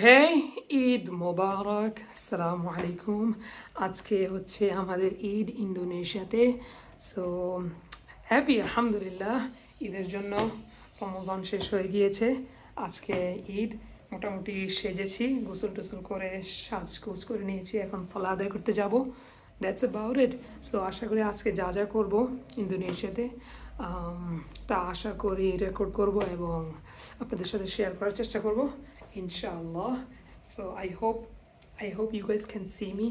হে ঈদ মোবারক সালামু আলাইকুম আজকে হচ্ছে আমাদের ঈদ ইন্দোনেশিয়াতে। সো হ্যাপি আলহামদুলিল্লাহ, ঈদের জন্য রমজান শেষ হয়ে গিয়েছে। আজকে ঈদ মোটামুটি সেজেছি, গোসল টোসল করে সাজগোজ করে নিয়েছি, এখন সালা আদায় করতে যাব। দ্যাটস অ্যাবাউট ইট সো আশা করি আজকে যা যা করব ইন্দোনেশিয়াতে তা আশা করি রেকর্ড করব এবং আপনাদের সাথে শেয়ার করার চেষ্টা করব। ইনশাআল্লাহ so I hope I hope you guys can see me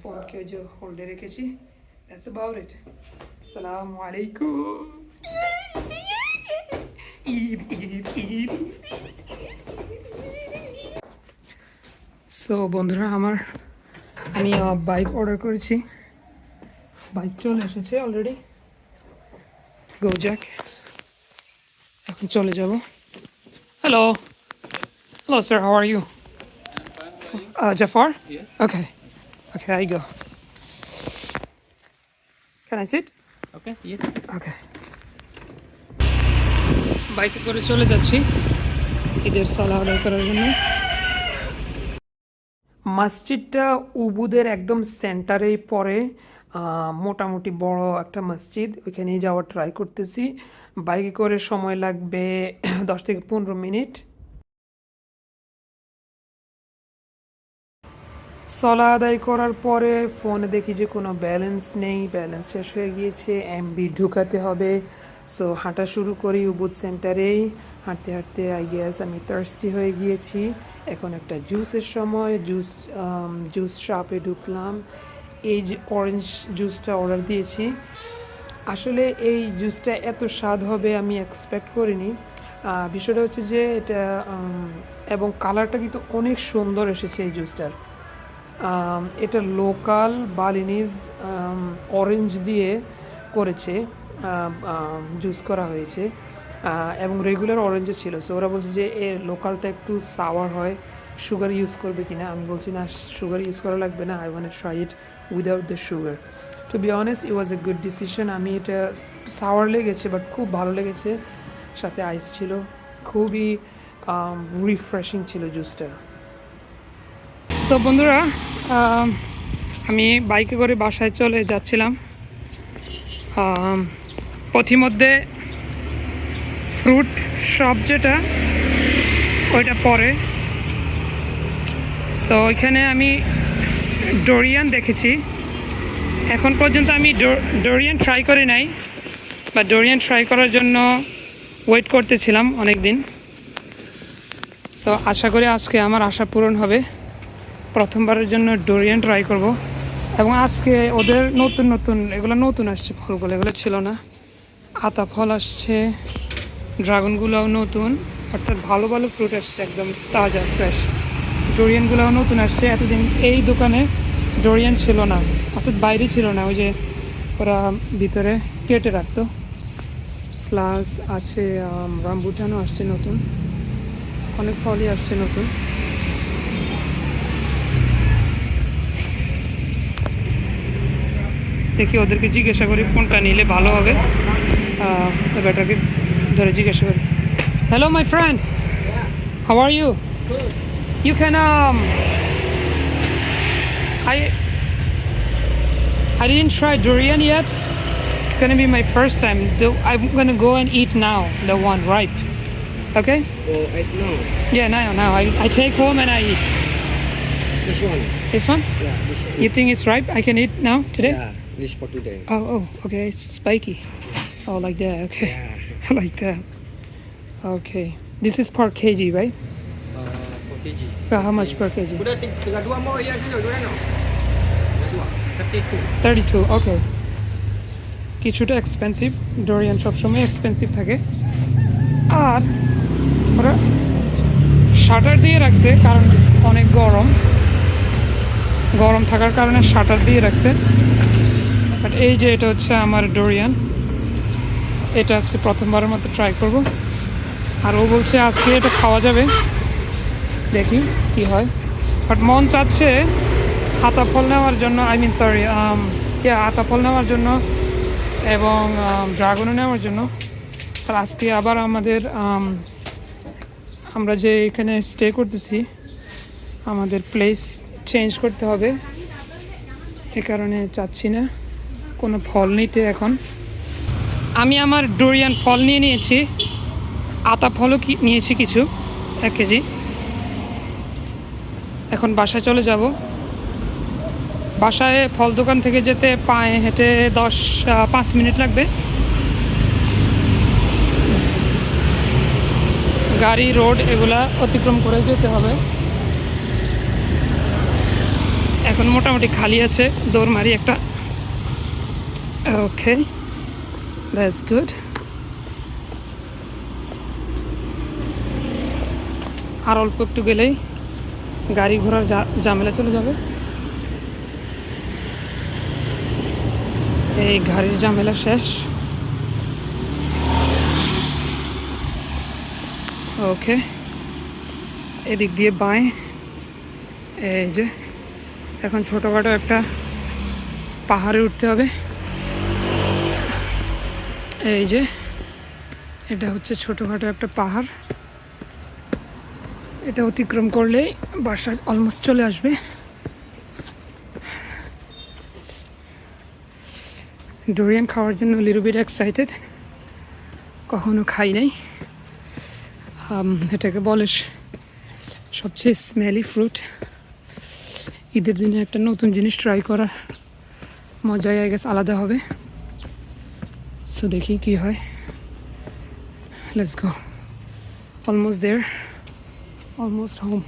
ফোনকে যে হোল্ডে রেখেছি দ্যাটস অ্যাবাউট ইট আসসালামু আলাইকুম ঈদ ঈদ ঈদ সো বন্ধুরা আমার আমি বাইক অর্ডার করেছি। বাইক চলে এসেছে অলরেডি গো জ্যাক এখন চলে যাব। Hello hello sir how are you Uh, Jafar? Yeah. Okay. Okay, I go. Can I sit? Okay, yes. Okay বাইকে করে চলে যাচ্ছি ঈদের সালাহ আদায় করার জন্য মসজিদটা উবুদের একদম সেন্টারেই পড়ে মোটামুটি বড় একটা মসজিদ ওইখানে যাওয়ার ট্রাই করতেছি বাইকে করে সময় লাগবে দশ থেকে পনেরো মিনিট সলা আদায় করার পরে ফোনে দেখি যে কোনো ব্যালেন্স নেই, ব্যালেন্স শেষ হয়ে গিয়েছে এমবি ঢুকাতে হবে। সো হাঁটা শুরু করি উবুদ সেন্টারেই। হাঁটতে হাঁটতে আই গেস আমি থার্স্টি হয়ে গিয়েছি। এখন একটা জুসের সময় জুস জুস শপে ঢুকলাম। এই যে অরেঞ্জ জুসটা অর্ডার দিয়েছি। আসলে এই জুসটা এত স্বাদ হবে আমি এক্সপেক্ট করিনি। বিষয়টা হচ্ছে যে এটা এবং কালারটা কিন্তু অনেক সুন্দর এসেছে এই জুসটার এটা লোকাল বালিনিজ অরেঞ্জ দিয়ে করেছে জুস করা হয়েছে এবং রেগুলার অরেঞ্জও ছিল। সো ওরা বলছে যে, এ লোকালটা একটু সাওয়ার হয় সুগার ইউজ করবে কি না আমি বলছি, না সুগার ইউজ করা লাগবে না I want try it without the sugar to be honest it was a good decision আমি এটা সাওয়ার লেগেছে বাট খুব ভালো লেগেছে। সাথে আইস ছিল। খুবই রিফ্রেশিং ছিল জুসটা তো বন্ধুরা, আমি বাইকে করে বাসায় চলে যাচ্ছিলাম। পথিমধ্যে ফ্রুট শপ যেটা, ওইটা পরে। সো ওইখানে আমি ডোরিয়ান দেখেছি। এখন পর্যন্ত আমি ডোরিয়ান ট্রাই করি নাই, বা ডোরিয়ান ট্রাই করার জন্য ওয়েট করতেছিলাম অনেক দিন সো আশা করি আজকে আমার আশা পূরণ হবে। প্রথমবারের জন্য ডোরিয়ান ট্রাই করব। এবং আজকে ওদের নতুন নতুন, এগুলো নতুন আসছে ফলগুলো, এগুলো ছিল না। আতা ফল আসছে ড্রাগনগুলোও নতুন, অর্থাৎ ভালো ভালো ফ্রুট আসছে, একদম তাজা ফ্রেশ ডোরিয়ানগুলোও নতুন আসছে, এতদিন এই দোকানে ডোরিয়ান ছিল না, অর্থাৎ বাইরে ছিল না, ওই যে ওরা ভিতরে কেটে রাখতো। প্লাস আছে রামবুটানও আসছে নতুন। অনেক ফলই আসছে নতুন। দেখি ওদেরকে জিজ্ঞাসা করি কোনটা নিলে ভালো হবে ব্যাটাকে ধরে জিজ্ঞাসা করি hello my friend how are you you can I I didn't try durian yet. It's gonna be my first time. The, I'm gonna go and eat now, the one ripe. Okay? Oh, I know. Yeah, now, now. I, I take home and I eat. This one. This one? Yeah, this one. You think it's ripe? I can eat now, today? Yeah, This for today. Oh, oh, okay. It's spiky. Oh, like that. Okay. Yeah. Like that. Okay. This is per kg, right? Uh, for kg. Uh, how much per kg? Udah ting- tinggal dua more ya dulu, dua no. Tinggal dua. Thirty-two. 32 ওকে কিছুটা expensive durian সবসময় expensive থাকে আর ওরা shutter দিয়ে রাখছে কারণ অনেক গরম গরম থাকার কারণে শাটার দিয়ে রাখছে বাট এই যে এটা হচ্ছে আমার ডোরিয়ান এটা আজকে প্রথমবারের মতো ট্রাই করব। আর ও বলছে আজকে এটা খাওয়া যাবে। দেখি কি হয়। বাট মন চাচ্ছে আতা ফল নেওয়ার জন্য আই মিন সরি আতা ফল নেওয়ার জন্য এবং ড্রাগনও নেওয়ার জন্য। আর আজকে আবার আমাদের um, আমরা যে এখানে স্টে করতেছি আমাদের প্লেস চেঞ্জ করতে হবে। এ কারণে চাচ্ছি না। কোনো ফল নিতে এখন। আমি আমার ডোরিয়ান ফল নিয়ে নিয়েছি। আতা ফলও কি, নিয়েছি কিছু, এক কেজি। এখন বাসায় চলে যাব। বাসায় ফল দোকান থেকে যেতে পায়ে হেঁটে দশ পাঁচ মিনিট লাগবে। গাড়ি, রোড এগুলা অতিক্রম করে যেতে হবে। এখন মোটামুটি খালি আছে, দৌড় মারি একটা। ওকে দ্যাটস গুড আর অল্প একটু গেলেই গাড়ি ঘোড়ার ঝামেলা চলে যাবে। এই গাড়ির ঝামেলা শেষ। ওকে এদিক দিয়ে বাঁয়ে। এই যে, এখন ছোটোখাটো একটা পাহাড়ে উঠতে হবে। এই যে, এটা হচ্ছে ছোটোখাটো একটা পাহাড়। এটা অতিক্রম করলেই বাসা অলমোস্ট চলে আসবে। ডোরিয়ান খাওয়ার জন্য বিট এক্সাইটেড কখনো খাই নাই। এটাকে বলে সবচেয়ে স্মেলি ফ্রুট ঈদের দিনে একটা নতুন জিনিস ট্রাই করার মজাই আই আলাদা হবে। সো দেখি কি হয়। Let's go almost there almost home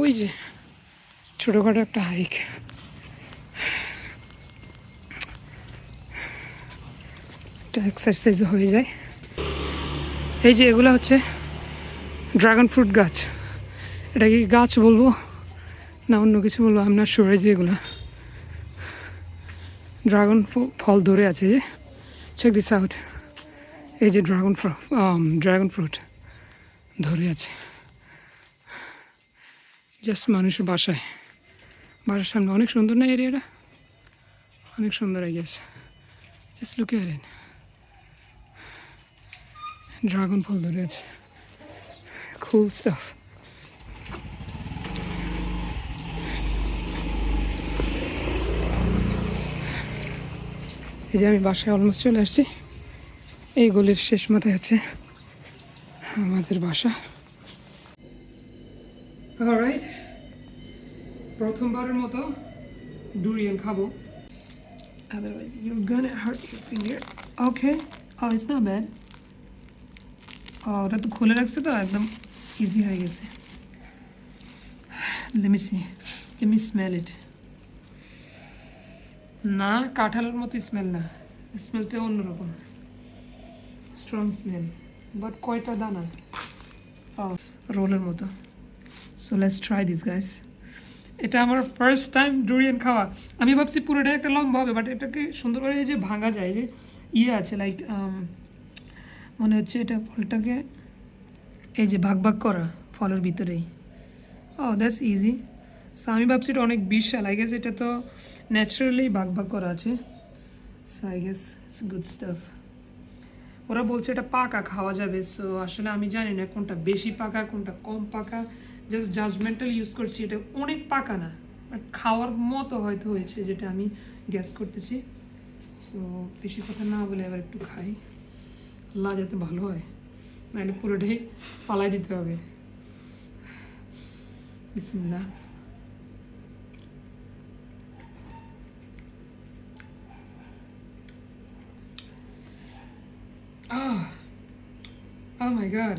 ওই যে, ছোটোখাটো একটা হাইক একটা এক্সারসাইজও হয়ে যায়। এই যে, এগুলো হচ্ছে ড্রাগন ফ্রুট গাছ। এটা কি গাছ বলব? না, অন্য কিছু বলব? আপনার সরে যে এগুলো। ড্রাগন ফল ধরে আছে যে। চেক দিস আউট এই যে ড্রাগন ড্রাগন ফ্রুট ধরে আছে। জাস্ট মানুষের বাসায়। বাসার সামনে অনেক সুন্দর না এরিয়াটা অনেক সুন্দর আই গেছে জাস্ট লুকে আর ড্রাগন ফল ধরে আছে। Cool stuff. এই যে আমি বাসায় অলমোস্ট চলে আসছি, এই গলির শেষ মাথায় হচ্ছে আমাদের বাসা। রাইট প্রথমবারের মতো ডুরিয়ান খাব। Otherwise, you're gonna hurt your finger okay oh it's not bad ও ওটা তো খুলে রাখছে তো, একদম ইজি হয়ে গেছে। Let me see let me smell it না, কাঁঠালের মতো স্মেল না। স্মেলটা অন্যরকম। স্ট্রং স্মেল বাট কয়টা দানা? ও রোলের মতো। So let's try this guys এটা আমার ফার্স্ট টাইম ডুরিয়ান খাওয়া। আমি ভাবছি পুরোটা একটা লম্বা হবে বাট এটাকে সুন্দর করে যে ভাঙা যায়, যে ইয়ে আছে লাইক মনে হচ্ছে এটা ফলটাকে এই যে ভাগ ভাগ করা ফলের ভিতরেই। ও দ্যাটস ইজি সো আমি ভাবছি এটা অনেক বিশাল। আই গেস এটা তো ন্যাচারালি ভাগ ভাগ করা আছে so I guess it's good stuff ওরা বলছে এটা পাকা খাওয়া যাবে সো আসলে আমি জানি না কোনটা বেশি পাকা কোনটা কম পাকা জাস্ট জাজমেন্টাল ইউজ করছি এটা অনেক পাকা না বাট খাওয়ার মতো হয়তো হয়েছে যেটা আমি গ্যাস করতেছি সো বেশি কথা না বলে এবার একটু খাই আল্লাহ যাতে ভালো হয় নাহলে পুরোটাই পালাই দিতে হবে। বিসমিল্লাহ Ah, oh my god.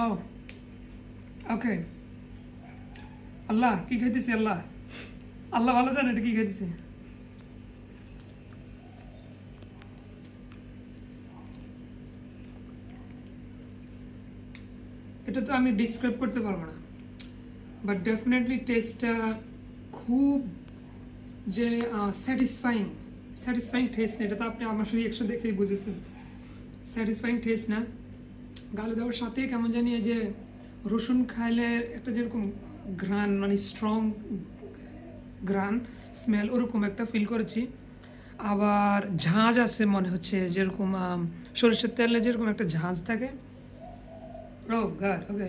Oh, okay. আল্লাহ কি খাইতেছি আল্লাহ? আল্লাহ ভালো জানে এটা কি খাইতেছে। এটা তো আমি ডিসক্রাইব করতে পারব না। বাট ডেফিনেটলি টেস্টটা খুব যে স্যাটিসফাইং স্যাটিসফাইং টেস্ট না এটা তো আপনি আমার রিয়াকশন দেখেই বুঝেছেন। স্যাটিসফাইং টেস্ট না। গালে দেওয়ার সাথে কেমন জানি যে, রসুন খাইলে একটা যেরকম ঘ্রাণ মানে স্ট্রং ঘ্রাণ স্মেল ওরকম একটা ফিল করেছি। আবার ঝাঁজ আছে মনে হচ্ছে, যেরকম সরিষার তেলে যেরকম একটা ঝাঁজ থাকে। ওকে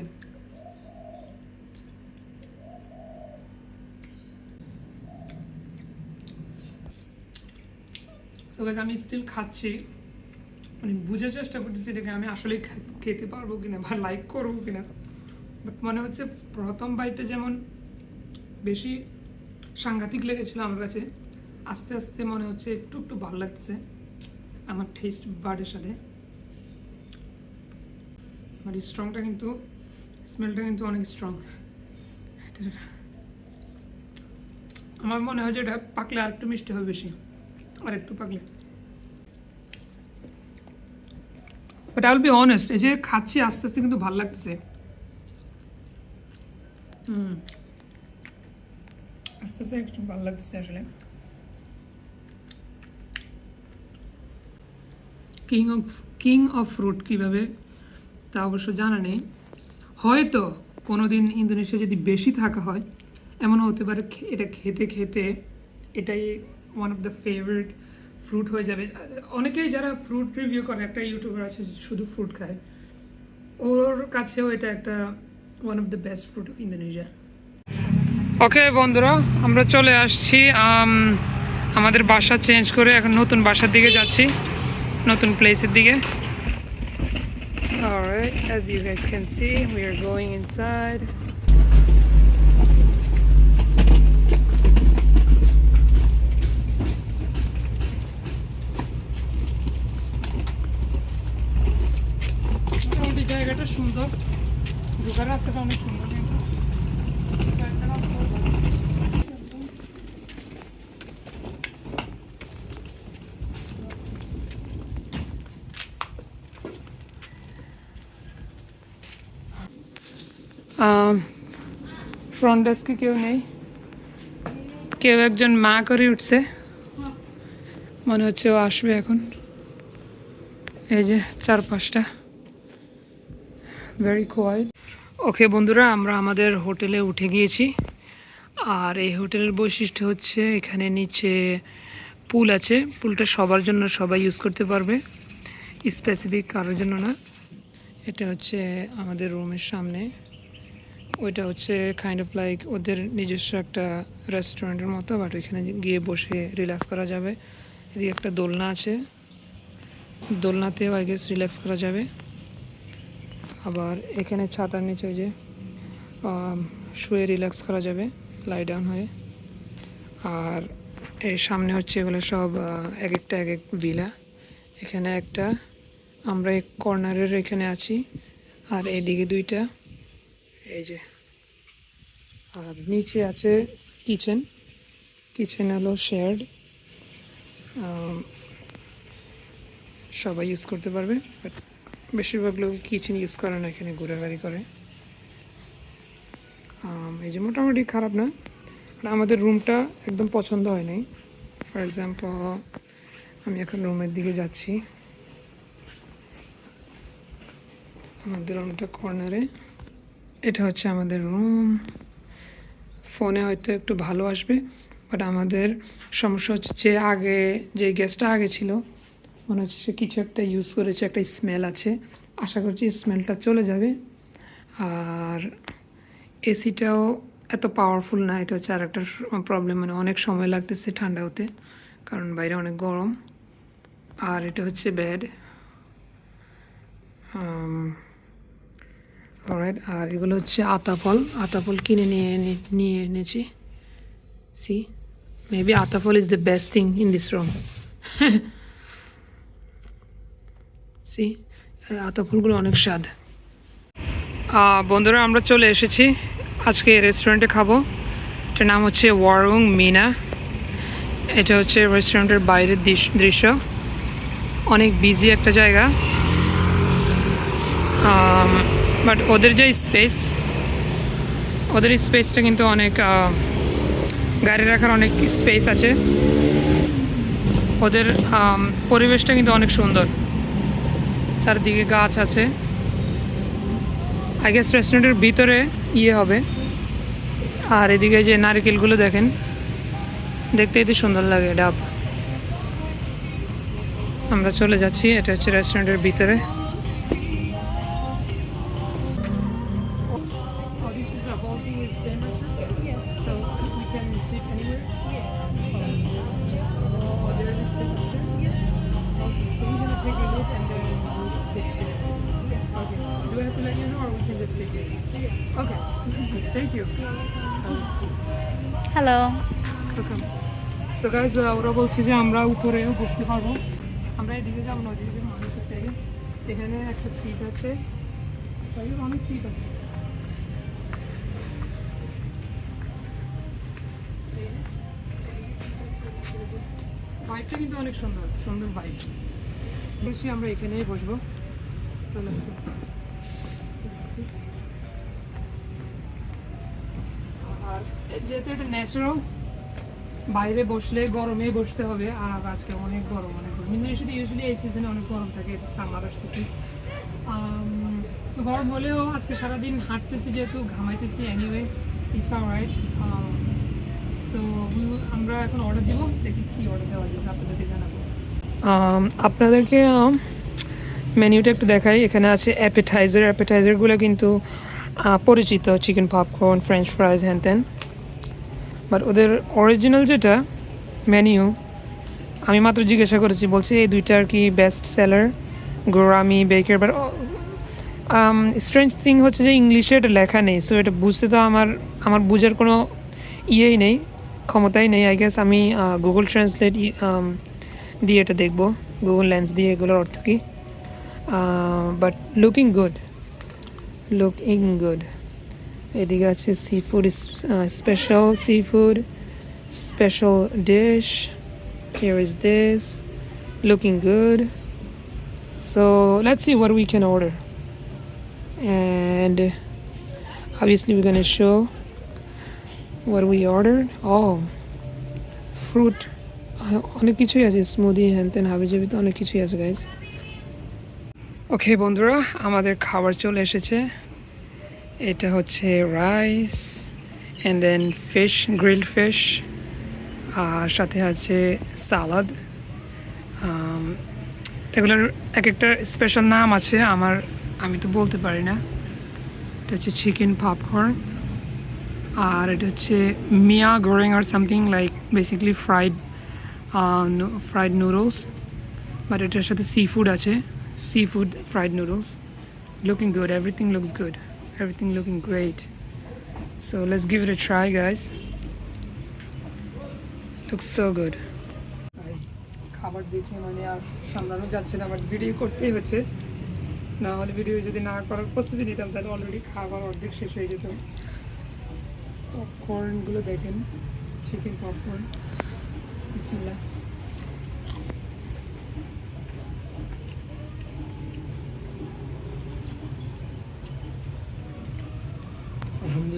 সো গাইস আমি স্টিল খাচ্ছি। মানে বুঝার চেষ্টা করতেছি এটাকে আমি আসলে খেতে পারব কিনা বা লাইক করব কিনা। বাট মনে হচ্ছে প্রথম বাইটে যেমন বেশি সাংঘাতিক লেগেছিল আমার কাছে, আস্তে আস্তে মনে হচ্ছে একটু একটু ভালো লাগছে আমার টেস্ট বার্ডের সাথে। আমার স্ট্রংটা কিন্তু স্মেলটা কিন্তু অনেক স্ট্রং আমার মনে হয় যে এটা পাকলে আর একটু মিষ্টি হবে বেশি। আর একটু পাকলে but I will be honest এই যে খাচ্ছি, আস্তে আস্তে কিন্তু ভালো লাগতেছে। হুম। আস্তে আস্তে একটু ভালো লাগতেছে আসলে। King of king of fruit কীভাবে, তা অবশ্য জানা নেই। হয়তো কোনো দিন ইন্দোনেশিয়া যদি বেশি থাকা হয়, এমনও হতে পারে এটা খেতে খেতে এটাই one of the favourite fruit হয়ে যাবে। অনেকেই যারা ফ্রুট রিভিউ করে একটা ইউটিউবার আছে শুধু ফ্রুট খায়। ওর কাছেও এটা একটা one of the best fruit of Indonesia okay বন্ধুরা আমরা চলে আসছি আমাদের বাসা চেঞ্জ করে এখন নতুন বাসার দিকে যাচ্ছি নতুন প্লেসের দিকে। Alright, as you guys can see, we are going inside. মোটামুটি জায়গাটা সুন্দর ঢোকার রাস্তাটা অনেক সুন্দর। ফ্রন্ট ডেস্কে কেউ নেই। কেউ একজন মা করে উঠছে। মনে হচ্ছে ও আসবে এখন। এই যে চার পাঁচটা ভেরি কোয়াইট ওকে বন্ধুরা, আমরা আমাদের হোটেলে উঠে গিয়েছি। আর এই হোটেলের বৈশিষ্ট্য হচ্ছে এখানে নিচে পুল আছে। পুলটা সবার জন্য সবাই ইউজ করতে পারবে। স্পেসিফিক কারোর জন্য না। এটা হচ্ছে আমাদের রুমের সামনে। ওইটা হচ্ছে কাইন্ড অফ লাইক ওদের নিজস্ব একটা রেস্টুরেন্টের মতো বাট ওইখানে গিয়ে বসে রিল্যাক্স করা যাবে। এদিকে একটা দোলনা আছে। দোলনাতেও আই গেস রিল্যাক্স করা যাবে। আবার এখানে ছাতার নিচে ওই যে শুয়ে রিল্যাক্স করা যাবে লাই ডাউন হয়ে। আর এর সামনে হচ্ছে এগুলো সব এক একটা এক এক ভিলা এখানে একটা, আমরা এক কর্নারের এখানে আছি, আর এদিকে দুইটা, এই যে। আর নিচে আছে কিচেন কিচেন হলো শেয়ার্ড সবাই ইউজ করতে পারবে বাট বেশিরভাগ লোক কিচেন ইউজ করে না, এখানে ঘোরাঘুরি করে। এই যে মোটামুটি খারাপ না আমাদের রুমটা একদম পছন্দ হয় নাই। ফর এক্সাম্পল আমি এখন রুমের দিকে যাচ্ছি। আমাদের রুমটা কর্নারে এটা হচ্ছে আমাদের রুম ফোনে হয়তো একটু ভালো আসবে বাট আমাদের সমস্যা হচ্ছে যে আগে, যে গ্যাসটা আগে ছিল মনে হচ্ছে সে কিছু একটা ইউজ করেছে, একটা স্মেল আছে। আশা করছি স্মেলটা চলে যাবে। আর এসিটাও এত পাওয়ারফুল না, এটা হচ্ছে আর একটা প্রবলেম মানে অনেক সময় লাগতেছে ঠান্ডা হতে, কারণ বাইরে অনেক গরম। আর এটা হচ্ছে বেড অলরাইট আর এগুলো হচ্ছে আতাফল। আতাফল কিনে নিয়ে নিয়ে এনেছি। See maybe আতাফল is the best thing in this room see আতাফলগুলো অনেক স্বাদ। বন্ধুরা, আমরা চলে এসেছি। আজকে রেস্টুরেন্টে খাব। এটার নাম হচ্ছে ওয়ারুং মিনা এটা হচ্ছে রেস্টুরেন্টের বাইরের দৃশ- দৃশ্য। অনেক বিজি একটা জায়গা। বাট ওদের যে স্পেস ওদের স্পেসটা কিন্তু অনেক গাড়ি রাখার অনেক স্পেস আছে। ওদের পরিবেশটা কিন্তু অনেক সুন্দর। চারদিকে গাছ আছে। আই গেস রেস্টুরেন্টের ভিতরে ইয়ে হবে। আর এদিকে যে নারকেলগুলো দেখেন দেখতে এতে সুন্দর লাগে ডাব। আমরা চলে যাচ্ছি, এটা হচ্ছে রেস্টুরেন্টের ভিতরে। Do I have to let you know or we can just sit here? Okay, thank you. Hello so guys ওরা বলছে যে আমরা উপরেও বসতে পারব আমরা এদিকে যাব না ওদিকে মানুষের চাই এখানে একটা সিট আছে। অনেক সিট আছে। ভাইবটা কিন্তু অনেক সুন্দর সুন্দর ভাইব বলছি আমরা এখানেই বসবো। So, যেহেতু এটা ন্যাচারাল বাইরে বসলে গরমে বসতে হবে, আর আজকে অনেক গরম অনেক গরম। ইন্দোনেশিয়াতে ইউজুয়ালি এই সিজনে অনেক গরম থাকে, এটা সামার আসতেছে। সো গরম হলেও আজকে সারাদিন হাঁটতেছি যেহেতু, ঘামাইতেছি এনিওয়ে ইটস রাইট সো আমরা এখন অর্ডার দিব, দেখি কি অর্ডার দেওয়া যায়, আপনাদেরকে জানাব। আপনাদেরকে মেনুটা একটু দেখাই, এখানে আছে অ্যাপেটাইজার অ্যাপেটাইজারগুলো কিন্তু পরিচিত চিকেন পপকর্ন ফ্রেঞ্চ ফ্রাইজ হ্যান ত্যান বাট ওদের অরিজিনাল যেটা মেনিউ আমি মাত্র জিজ্ঞাসা করেছি, বলছি এই দুইটা আর কি বেস্ট সেলার গোরামি বেকার বাট স্ট্রেঞ্জ থিং হচ্ছে যে ইংলিশে এটা লেখা নেই সো এটা বুঝতে তো আমার আমার বুঝার কোনো ইয়েই নেই, ক্ষমতাই নেই আই গেস আমি গুগল ট্রান্সলেট দিয়ে এটা দেখব গুগল লেন্স দিয়ে এগুলোর অর্থ কী but looking good looking good এদিকে আছে seafood special seafood special dish here is this looking good so let's see what we can order and obviously we're gonna show what we ordered oh fruit অনেক কিছুই আছে smoothie হ্যান ত্যান হাবি জাবি তো অনেক কিছুই আছে গাইজ ওকে বন্ধুরা, আমাদের খাবার চলে এসেছে। এটা হচ্ছে rice and then fish grill fish আর সাথে আছে সালাদ এগুলোর এক একটা স্পেশাল নাম আছে, আমার, আমি তো বলতে পারি না। এটা হচ্ছে চিকেন পপকর্ন আর এটা হচ্ছে mie goreng R something like basically fried fried noodles but এটার সাথে সি ফুড আছে। Food fried noodles looking good everything looks good everything looking great so let's give it a try guys looks so good খাবার দেখে মানে আর সামলানো যাচ্ছে না but video করতেই হচ্ছে। না হলে ভিডিও যদি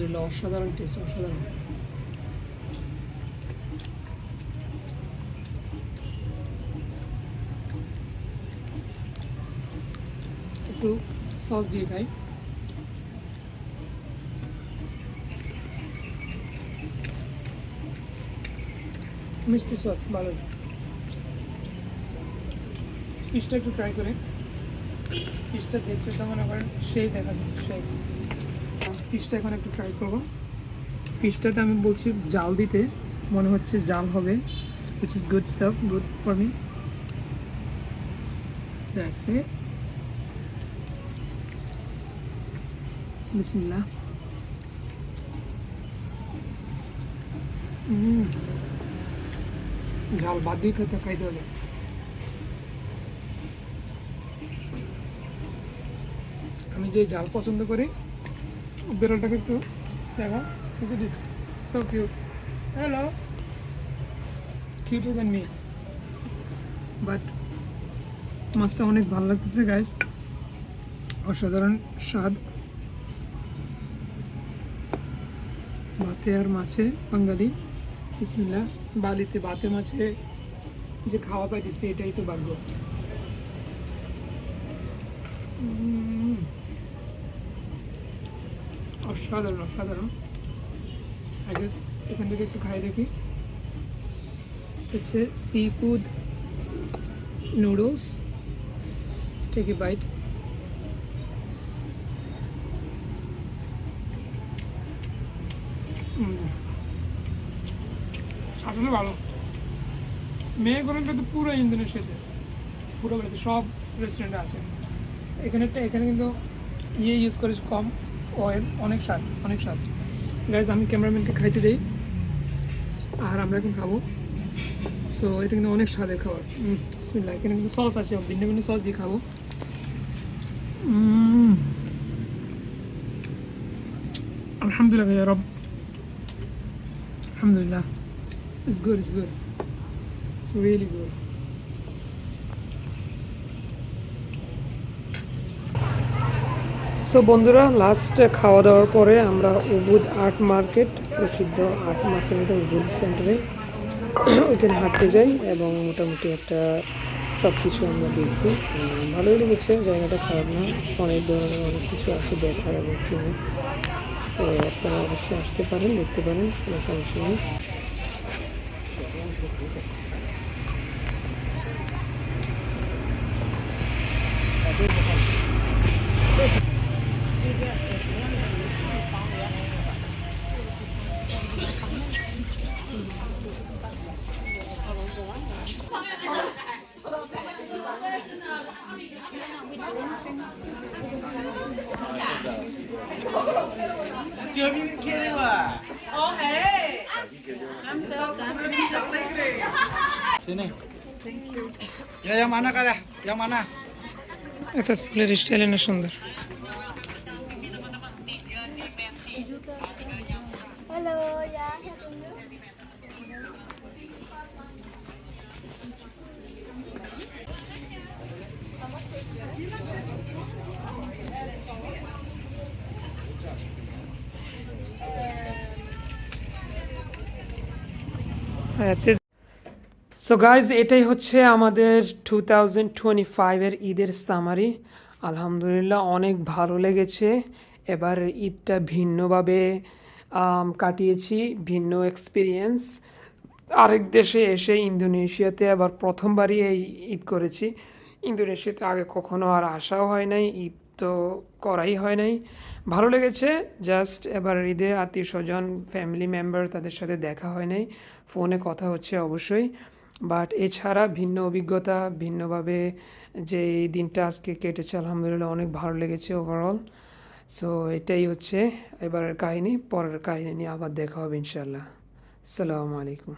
আলহামদুলিল্লাহ অসাধারণ টেস্ট অসাধারণ। একটু সস দিয়ে খাই। মিষ্টি সস ভালো। ফিশটা একটু ট্রাই করে। ফিশটা দেখতে তো মনে করেন সেই দেখা যাচ্ছে সেই ফিশটা এখন একটু ট্রাই করব। ফিশটাতে আমি বলছি জাল দিতে, মনে হচ্ছে জাল হবে which is good stuff good for me ঝাল বাদ দিয়ে খেতে খাইতে হবে। আমি যে জাল পছন্দ করি বেরোলটাকে একটু দেখা কিন্তু so cute hello cuter than me but মাছটা অনেক ভালো লাগতেছে গাইস অসাধারণ স্বাদ। ভাতে আর মাছে, বাঙালি। বিসমিল্লা বালিতে ভাতে, মাছে যে খাওয়া পাইতেছে, এটাই তো ভাগ্য। অসাধারণ অসাধারণ। আই গেস এখান থেকে একটু খাই দেখি। হচ্ছে sea food noodles Let's byte. আসলে ভালো। মেয়ে গরমটা তো পুরো ইন্দোনেশিয়াতে। পুরো সব রেস্টুরেন্টে আছে। এখানে একটা এখানে কিন্তু ইয়ে ইউজ করেছে কম। অনেক স্বাদ অনেক স্বাদ। গাইজ আমি ক্যামেরাম্যানকে খাইতে দিই, আর আমরা এখন খাব। সো এটা কিন্তু অনেক স্বাদের খাবার। বিসমিল্লাহ, এখানে কিন্তু সস আছে, ভিন্ন ভিন্ন সস দিয়ে খাব। উম। আলহামদুলিল্লাহ ভাইয়া, রব আলহামদুলিল্লাহ। It's good it's good it's really good so বন্ধুরা লাস্ট খাওয়া দাওয়ার পরে আমরা উবুদ আর্ট মার্কেট, প্রসিদ্ধ আর্ট মার্কেট উবুদ সেন্টারে ওইখানে হাঁটতে যাই এবং মোটামুটি একটা সব কিছু আমরা দেখি। ভালোই লেগেছে, জায়গাটা খারাপ না। অনেক ধরনের অনেক কিছু আছে দেখার এবং কিনে। সো আপনারা অবশ্যই আসতে পারেন, দেখতে পারেন, কোনো সমস্যা নেই। Sini. Ya yang mana kak? Yang mana? একটা স্কুলের স্টাইলে না সুন্দর Hello, সো গাইজ এটাই হচ্ছে আমাদের টু থাউজেন্ড টোয়েন্টি ফাইভের ঈদের সামারি আলহামদুলিল্লাহ, অনেক ভালো লেগেছে। এবার ঈদটা ভিন্নভাবে কাটিয়েছি, ভিন্ন এক্সপিরিয়েন্স আরেক দেশে এসে ইন্দোনেশিয়াতে আবার প্রথমবারই এই ঈদ করেছি। ইন্দোনেশিয়াতে আগে কখনো আর আসাও হয় নাই। ঈদ তো করাই হয় নাই। ভালো লেগেছে জাস্ট এবার ঈদে আত্মীয় স্বজন ফ্যামিলি মেম্বার তাদের সাথে দেখা হয় নাই। ফোনে কথা হচ্ছে অবশ্যই। বাট এছাড়া ভিন্ন অভিজ্ঞতা, ভিন্নভাবে যে এই দিনটা আজকে কেটেছে, আলহামদুলিল্লাহ অনেক ভালো লেগেছে ওভারঅল সো এটাই হচ্ছে, এবারের কাহিনী, পরের কাহিনী নিয়ে আবার দেখা হবে ইনশাল্লাহ আসসালামু আলাইকুম।